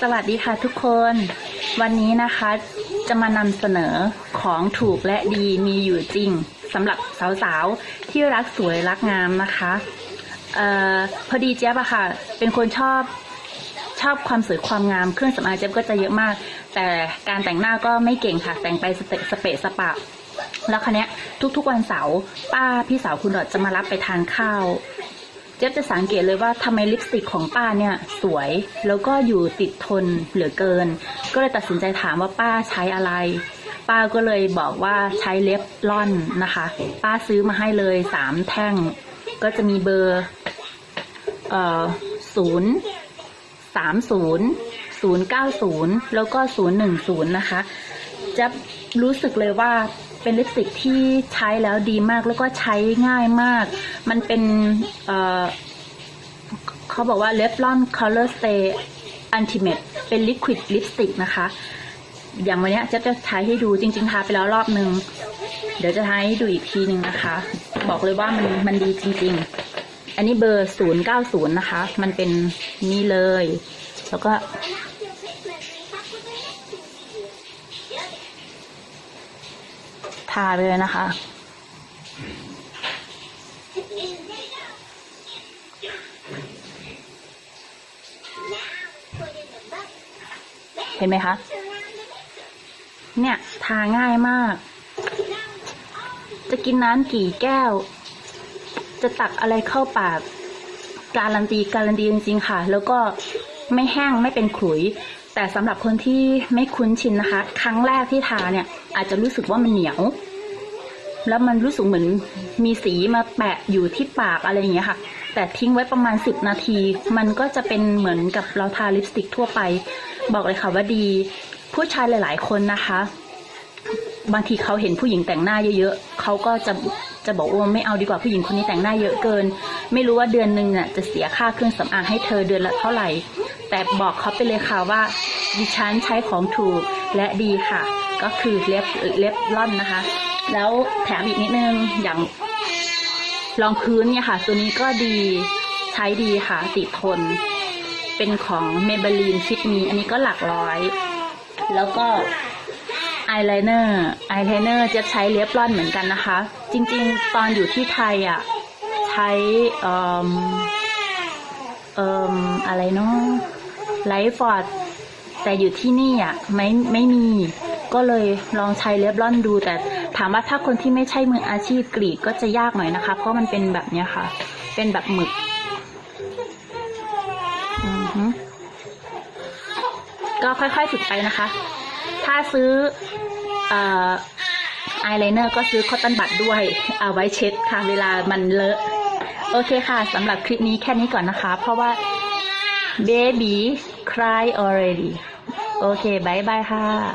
สวัสดีค่ะทุกคน วันนี้นะคะจะมานำเสนอของถูกและดีมีอยู่จริงสำหรับสาวๆ ที่รักสวยรักงามนะคะเอ่อพอดีเจ๊ยบอะค่ะ เป็นคนชอบชอบความสวยความงามเครื่องสำอางเจ๊ยบก็จะเยอะมาก แต่การแต่งหน้าก็ไม่เก่งค่ะ แต่งไปสเปะสเปะสปะ แล้วคันนี้ยทุกๆวันเสาร์ป้าพี่สาวคุณดอดจะมารับไปทานข้าว เจ๊ยบจะสังเกตเลยว่าทำไมลิปสติกของป้าเนี่ยสวย แล้วก็อยู่ติดทนเหลือเกิน ก็เลยตัดสินใจถามว่าป้าใช้อะไร ป้าก็เลยบอกว่าใช้เล็บล่อนนะคะ ป้าซื้อมาให้เลยสามแท่ง ก็จะมีเบอร์เอ่อศูนย์สามศูนย์ศูนย์เก้าศูนย์แล้วก็ศูนย์หนึ่งศูนย์นะคะ จะรู้สึกเลยว่าเป็นลิปสติกที่ใช้แล้วดีมากแล้วก็ใช้ง่ายมาก มันเป็นเเขาบอกว่า Revlon Color Stay Ultimate เป็น Liquid Lipstick นะคะ อย่างวันเนี้ยเจะจะใช้ให้ดูจริง ๆ ทาไปแล้วรอบนึง เดี๋ยวจะทาให้ดูอีกทีหนึ่งนะคะ บอกเลยว่ามันมันดีจริง ๆ อันนี้เบอร์ 090 นะคะ มันเป็นนี่เลย แล้วก็ ทาเลยนะคะ เห็นไหมคะ เนี่ย ทาง่ายมาก จะกินน้ำกี่แก้ว จะตักอะไรเข้าปาก การันตีการันตีจริงๆค่ะ แล้วก็ ไม่แห้งไม่เป็นขุย แต่สำหรับคนที่ไม่คุ้นชินนะคะ ครั้งแรกที่ทาเนี่ย อาจจะรู้สึกว่ามันเหนียว แล้วมันรู้สึกเหมือนมีสีมาแปะอยู่ที่ปากอะไรอย่างเงี้ยค่ะ แต่ทิ้งไว้ประมาณ 10 นาที มันก็จะเป็นเหมือนกับเราทาลิปสติกทั่วไป บอกเลยค่ะว่าดี ผู้ชายหลาย ๆ คนนะคะบางทีเขาเห็นผู้หญิงแต่งหน้าเยอะๆ เขาก็จะจะบอกว่าไม่เอาดีกว่าผู้หญิงคนนี้แต่งหน้าเยอะเกิน ไม่รู้ว่าเดือนหนึ่งน่ะจะเสียค่าเครื่องสำอางให้เธอเดือนละเท่าไหร่ แต่บอกเขาไปเลยค่ะว่าดิฉันใช้ของถูกและดีค่ะ ก็คือเล็บเล็บล่อนนะคะ แล้วแถมอีกนิดนึงอย่างรองพื้นเนี่ยค่ะ ตัวนี้ก็ดีใช้ดีค่ะติดทน เป็นของ Maybelline Fit Me อันนี้ก็หลักร้อย แล้วก็อายไลเนอร์อายไลเนอร์จะใช้เล็บร่อนเหมือนกันนะคะ จริงๆ ตอนอยู่ที่ไทยอะ ใช้เอ่อเอ่ออะไรเนาะ ไลฟ์ฟอร์ดแต่อยู่ที่นี่อะไม่ไม่มี ก็เลยลองใช้เล็บร่อนดู แต่ถามว่าถ้าคนที่ไม่ใช่มืออาชีพกรีดก็จะยากหน่อยนะคะ เพราะมันเป็นแบบเนี้ยค่ะ เป็นแบบหมึกก็ค่อยๆฝึกไปนะคะ ถ้าซื้อเอ่ออายไลเนอร์ก็ซื้อคอตตอนบัดด้วย เอาไว้เช็ดค่ะ เวลามันเลอะ โอเคค่ะสำหรับคลิปนี้แค่นี้ก่อนนะคะ เพราะว่า baby cry already โอเคบายบายค่ะ